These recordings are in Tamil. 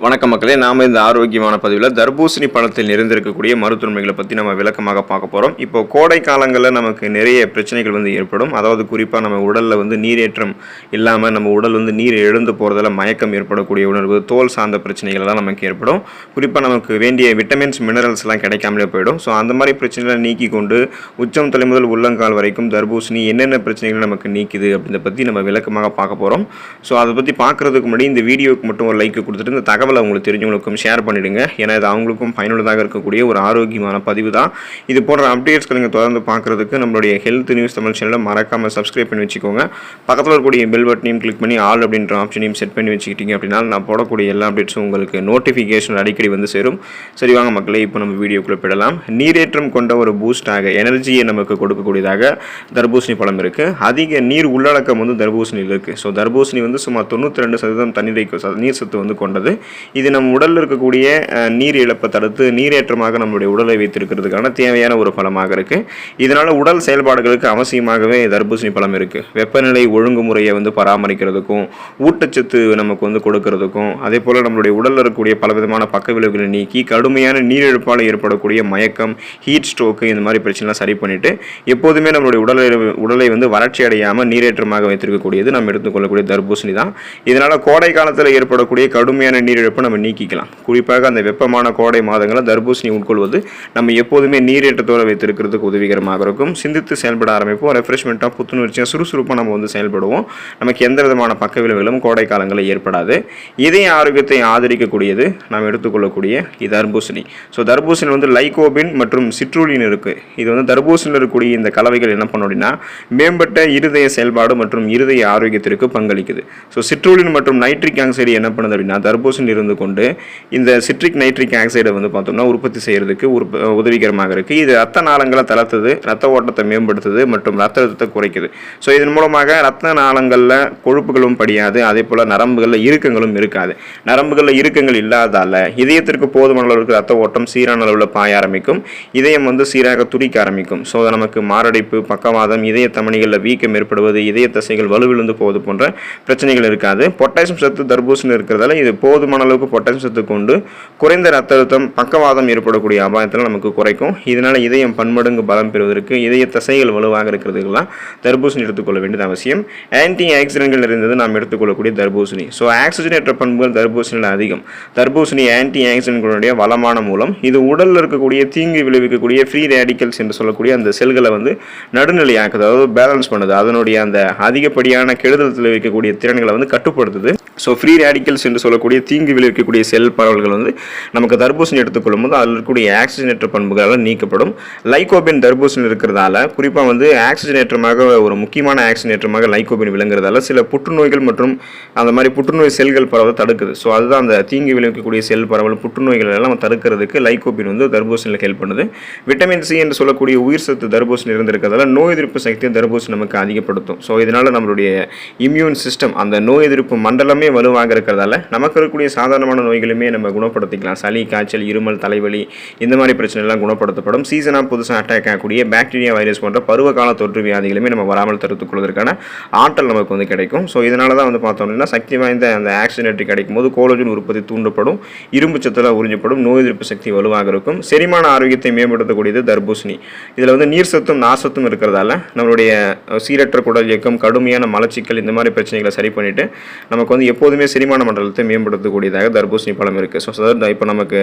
வணக்கம் மக்களே நாம் இந்த ஆரோக்கியமான பதிவில் தர்பூசணி பழத்தில் நிறைந்திருக்கக்கூடிய மருத்துவமைகளை பற்றி நம்ம விளக்கமாக பார்க்க போகிறோம் இப்போ கோடை காலங்களில் நமக்கு நிறைய பிரச்சனைகள் வந்து ஏற்படும். அதாவது குறிப்பாக நம்ம உடலில் வந்து நீரேற்றம் இல்லாமல் நம்ம உடல் வந்து நீர் எழுந்து போகிறதால மயக்கம் ஏற்படக்கூடிய உணர்வு தோல் சார்ந்த பிரச்சனைகள்லாம் நமக்கு ஏற்படும். குறிப்பாக நமக்கு வேண்டிய விட்டமின்ஸ் மினரல்ஸ்லாம் கிடைக்காமலே போயிடும். ஸோ அந்த மாதிரி பிரச்சனைகளை நீக்கி கொண்டு உச்சம் தலை முதல் உள்ளங்கால் வரைக்கும் தர்பூசணி என்னென்ன பிரச்சனைகள் நமக்கு நீக்குது அப்படின்றத பற்றி நம்ம விளக்கமாக பார்க்க போகிறோம் ஸோ அதை பற்றி பார்க்குறதுக்கு முன்னாடி இந்த வீடியோவுக்கு மட்டும் ஒரு லைக் கொடுத்துட்டு இந்த தகவல் உங்களுக்கு தெரிஞ்சவங்களுக்கும் ஷேர் பண்ணிடுங்க. ஏன்னா இது அவங்களுக்கும் பயனுள்ளதாக இருக்கக்கூடிய ஒரு ஆரோக்கியமான பதிவு தான். இது போன்ற அப்டேட்ஸ்களை நீங்கள் தொடர்ந்து பார்க்குறதுக்கு நம்மளுடைய ஹெல்த் நியூஸ் தமிழ் சேனலை மறக்காமல் சப்ஸ்கிரைப் பண்ணி வச்சுக்கோங்க. பக்கத்தில் இருக்கக்கூடிய பெல் பட்டனையும் கிளிக் பண்ணி ஆல் அப்படின்ற ஆப்ஷனையும் செட் பண்ணி வச்சுக்கிட்டீங்க அப்படின்னா நான் போடக்கூடிய எல்லா அப்டேட்ஸும் உங்களுக்கு நோட்டிஃபிகேஷன் அடிக்கடி வந்து சேரும். சரி வாங்க மக்களே இப்போ நம்ம வீடியோக்குள்ளே போயிடலாம். நீரேற்றம் கொண்ட ஒரு பூஸ்டாக எனர்ஜியை நமக்கு கொடுக்கக்கூடியதாக தர்பூசணி பழம் இருக்குது அதிக நீர் உள்ளடக்கம் வந்து தர்பூசணியில் இருக்குது ஸோ தர்பூசணி வந்து சுமார் தொண்ணூற்றி ரெண்டு சதவீதம் தண்ணீரை ச- நீர் சத்து வந்து கொண்டது. இது நம் உடலில் இருக்கக்கூடிய நீர் இழப்பை தடுத்து நீரேற்றமாக நம்மளுடைய உடலை வைத்திருக்கிறதுக்கான தேவையான ஒரு பழமாக இருக்குது இதனால் உடல் செயல்பாடுகளுக்கு அவசியமாகவே தர்பூசணி பழம் இருக்குது வெப்பநிலை ஒழுங்குமுறையை வந்து பராமரிக்கிறதுக்கும் ஊட்டச்சத்து நமக்கு வந்து கொடுக்கறதுக்கும் அதே போல் நம்மளுடைய உடலில் இருக்கக்கூடிய பலவிதமான பக்க விளைவுகளை நீக்கி கடுமையான நீரிழப்பால் ஏற்படக்கூடிய மயக்கம் ஹீட் ஸ்ட்ரோக்கு இந்த மாதிரி பிரச்சனைலாம் சரி பண்ணிவிட்டு எப்போதுமே நம்மளுடைய உடலை உடலை வந்து வறட்சி அடையாமல் நீரேற்றமாக வைத்திருக்கக்கூடியது நம்ம எடுத்துக்கொள்ளக்கூடிய தர்பூசணி தான். இதனால் கோடை காலத்தில் ஏற்படக்கூடிய கடுமையான நீரிழப்பு நம்ம நீக்கிக்கலாம். குறிப்பாக அந்த வெப்பமான கோடை மாதங்களில் தர்பூசணி உட்கொள்வது நம்ம எப்போதுமே நீரேற்றத்தோடு வைத்திருக்கிறதுக்கு உதவிகரமாக இருக்கும். சிந்தித்து செயல்பட ஆரம்பிப்போம். ரெஃப்ரெஷ்மெண்ட்டாக புத்துணர்ச்சியாக சுறுசுறுப்பாக நம்ம வந்து செயல்படுவோம். நமக்கு எந்த விதமான பக்க விளைவுகளும் கோடை காலங்களில் ஏற்படாது. இதய ஆரோக்கியத்தை ஆதரிக்கக்கூடியது நாம் எடுத்துக்கொள்ளக்கூடிய இது தர்பூசணி. ஸோ தர்பூசணி வந்து லைகோபின் மற்றும் சிட்ரூலின் இருக்குது இது வந்து தர்பூசணியில் இருக்கக்கூடிய இந்த கலவைகள் என்ன பண்ணும் அப்படின்னா மேம்பட்ட இருதய செயல்பாடு மற்றும் இருதய ஆரோக்கியத்திற்கு பங்களிக்குது. ஸோ சிட்ரூலின் மற்றும் நைட்ரிக் ஆக்சைடு என்ன பண்ணுது அப்படின்னா தர்பூசணி இருந்து கொண்டு இந்த சிட்ரிக் நைட்ரிக் ஆக்சைடை வந்து பார்த்தோம்னா உற்பத்தி செய்கிறதுக்கு உற்ப உதவிகரமாக இருக்குது இது ரத்த நாளங்களை தளர்த்துது ரத்த ஓட்டத்தை மேம்படுத்துது மற்றும் ரத்த அழுத்தத்தை குறைக்குது. ஸோ இதன் மூலமாக ரத்த நாளங்களில் கொழுப்புகளும் படியாது அதே போல் நரம்புகளில் இறுக்கங்களும் இருக்காது. நரம்புகளில் இறுக்கங்கள் இல்லாதால இதயத்திற்கு போதுமான அளவுக்கு ரத்த ஓட்டம் சீரான அளவில் பாய ஆரம்பிக்கும் இதயம் வந்து சீராக துடிக்க ஆரம்பிக்கும். ஸோ நமக்கு மாரடைப்பு பக்கவாதம் இதய தமணிகளில் வீக்கம் ஏற்படுவது இதய தசைகள் வலுவிழுந்து போவது போன்ற பிரச்சனைகள் இருக்காது. பொட்டாசியம் சத்து தர்பூசணி இருக்கிறதால இது போதுமான அளவுக்கு பொட்டாசியம் சத்து கொண்டு குறைந்த ரத்த அழுத்தம் பக்கவாதம் ஏற்படக்கூடிய அபாயத்தில் நமக்கு குறைக்கும். இதனால் இதயம் பன்மடங்கு பலம் பெறுவதற்கு இதய தசைகள் வலுவாக இருக்கிறதுக்கெல்லாம் தர்பூசணி எடுத்துக்கொள்ள வேண்டியது அவசியம். ஆன்டி ஆக்சிடென்ட்கள் இருந்தது நாம் எடுத்துக்கொள்ளக்கூடிய தர்பூசணி. ஸோ ஆக்சிஜனேற்ற பண்புகள் தர்பூசணியில் அதிகம். தர்பூசணி ஆன்டி ஆக்சிடென்ட்களுடைய வளமான மூலம் இது உடலில் இருக்கக்கூடிய தீங்கு விளைவிக்கக்கூடிய ஃப்ரீ ரேடிக்கல்ஸ் என்று சொல்லக்கூடிய அந்த செல்களை வந்து நடுநிலையாக்குது அதாவது பேலன்ஸ் பண்ணுது. அதனுடைய அந்த அதிகப்படியான கெடுதல் விளைவிக்கக்கூடிய திறன்களை வந்து கட்டுப்படுத்துது. ஸோ ஃப்ரீ ரேடிக்கல்ஸ் என்று சொல்லக்கூடிய தீங்கு விளைவிக்கக்கூடிய செல் பரவல்கள் வந்து நமக்கு தர்பூசணி எடுத்துக்கொள்ளும் போது அதில் இருக்கக்கூடிய ஆக்சிஜனேற்ற பண்புகளால் நீக்கப்படும். லைகோபின் தர்பூசணி இருக்கிறதால குறிப்பாக வந்து ஆக்சிஜனேற்றமாக ஒரு முக்கியமான ஆக்சிஜனேற்றமாக லைகோபின் விளங்குறதால சில புற்றுநோய்கள் மற்றும் அந்த மாதிரி புற்றுநோய் செல்கள் பரவ தடுக்குது. ஸோ அதுதான் அந்த தீங்கு விளைவிக்கக்கூடிய செல் பரவல் புற்றுநோய்கள் எல்லாம் தடுக்கிறதுக்கு லைகோபின் வந்து தர்பூசணியில் ஹெல்ப் பண்ணுது. விட்டமின் சி என்று சொல்லக்கூடிய உயிர் சத்து தர்பூசணி இருந்திருக்கிறதால நோய் எதிர்ப்பு சக்தியை தர்பூசணி நமக்கு அதிகப்படுத்தும். ஸோ இதனால் நம்மளுடைய இம்யூன் சிஸ்டம் அந்த நோய் எதிர்ப்பு மண்டலமே வலுவாக இருக்கிறதால நமக்கு இருக்கக்கூடிய சாதாரணமான நோய்களுமே நம்ம குணப்படுத்திக்கலாம். சளி காய்ச்சல் இருமல் தலைவலி இந்த மாதிரி பிரச்சனைலாம் குணப்படுத்தப்படும். சீசனாக புதுசாக அட்டாக் ஆகக்கூடிய பாக்டீரியா வைரஸ் போன்ற பருவகால தொற்று வியாதிகளுமே நம்ம வராமல் தடுத்துக்கொள்வதற்கான ஆற்றல் நமக்கு வந்து கிடைக்கும். ஸோ இதனால தான் வந்து பார்த்தோம் அப்படின்னா சக்தி வாய்ந்த அந்த ஆக்சிடென்ட் கிடைக்கும் போது கோலோஜன் உற்பத்தி தூண்டப்படும். இரும்பு சத்தில் உறிஞ்சப்படும். நோய் எதிர்ப்பு சக்தி வலுவாக இருக்கும். செரிமான ஆரோக்கியத்தை மேம்படுத்தக்கூடியது தர்பூசணி. இதில் வந்து நீர் சத்தும் நாசத்தும் இருக்கிறதால நம்மளுடைய சீரற்ற குடல் இயக்கம் கடுமையான மலச்சிக்கல் இந்த மாதிரி பிரச்சனைகளை சரி பண்ணிட்டு நமக்கு வந்து எப்போதுமே செரிமான மண்டலத்தை மேம்படுத்தக்கூடிய மேம்படுத்தக்கூடியதாக தர்பூசணி பழம் இருக்குது ஸோ சார் இப்போ நமக்கு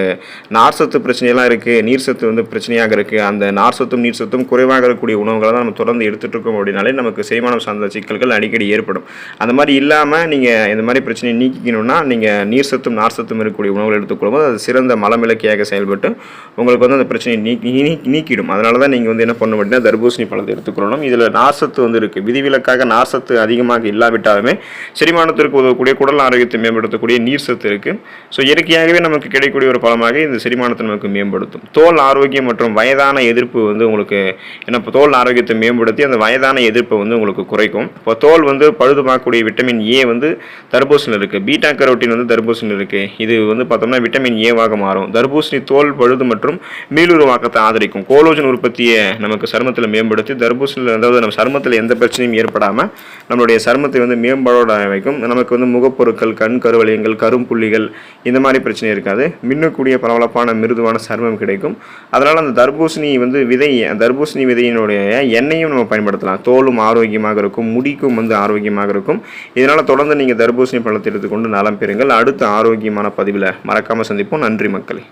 நார் சத்து பிரச்சனையெல்லாம் இருக்குது நீர் சத்து வந்து பிரச்சனையாக இருக்குது அந்த நார் சத்தும் நீர் சத்தும் குறைவாக இருக்கக்கூடிய உணவுகளை தான் நம்ம தொடர்ந்து எடுத்துகிட்டு இருக்கோம் அப்படின்னாலே நமக்கு செரிமானம் சார்ந்த சிக்கல்கள் அடிக்கடி ஏற்படும். அந்த மாதிரி இல்லாமல் நீங்கள் இந்த மாதிரி பிரச்சனையை நீக்கிக்கணும்னா நீங்கள் நீர் சத்தும் நார் சத்தும் இருக்கக்கூடிய உணவுகள் எடுத்துக்கொள்ளும்போது அது சிறந்த மலமிளக்கியாக செயல்பட்டு உங்களுக்கு வந்து அந்த பிரச்சனையை நீக்கி நீ- நீக்கிடும். அதனால தான் நீங்கள் வந்து என்ன பண்ணணும் அப்படின்னா தர்பூசணி பழத்தை எடுத்துக்கொள்ளணும். இதில் நார்சத்து வந்து இருக்குது விதிவிலக்காக நார்சத்து அதிகமாக இல்லாவிட்டாலுமே செரிமானத்திற்கு உதவக்கூடிய குடல் ஆரோக்கியத்தை மேம்படுத்தக்கூடிய நீர் சத்து இருக்குது ஸோ இயற்கையாகவே நமக்கு கிடைக்கக்கூடிய ஒரு பழமாக இந்த செரிமானத்தை நமக்கு மேம்படுத்தும். தோல் ஆரோக்கியம் மற்றும் வயதான எதிர்ப்பு வந்து உங்களுக்கு என்ன இப்போ தோல் ஆரோக்கியத்தை மேம்படுத்தி அந்த வயதான எதிர்ப்பை வந்து உங்களுக்கு குறைக்கும். இப்போ தோல் வந்து பழுது பார்க்கக்கூடிய விட்டமின் ஏ வந்து தர்பூசணியில் இருக்குது பீட்டா கரோட்டின் வந்து தர்பூசணியில் இருக்குது இது வந்து பார்த்தோம்னா விட்டமின் ஏவாக மாறும். தர்பூசணி தோல் பழுது மற்றும் மீளுருவாக்கத்தை ஆதரிக்கும். கோலோஜன் உற்பத்தியை நமக்கு சருமத்தில் மேம்படுத்தி தர்பூசணியில் அதாவது நம்ம சருமத்தில் எந்த பிரச்சனையும் ஏற்படாமல் நம்மளுடைய சருமத்தை வந்து மேம்பாடோட வைக்கும். நமக்கு வந்து முகப்பொருட்கள் கண் கருவளையங்கள் கரும்புள்ளி புள்ளிகள் இந்த மாதிரி பிரச்சனை இருக்காது. மின்னக்கூடிய பளபளப்பான மிருதுவான சருமம் கிடைக்கும். அதனால் அந்த தர்பூசணி வந்து விதை தர்பூசணி விதையினுடைய எண்ணெயும் நம்ம பயன்படுத்தலாம். தோலும் ஆரோக்கியமாக இருக்கும் முடிக்கும் வந்து ஆரோக்கியமாக இருக்கும். இதனால் தொடர்ந்து நீங்கள் தர்பூசணி பழத்தை எடுத்துக்கொண்டு நலம் பெறுங்கள். அடுத்த ஆரோக்கியமான பதிவில் மறக்காமல் சந்திப்போம். நன்றி மக்களே.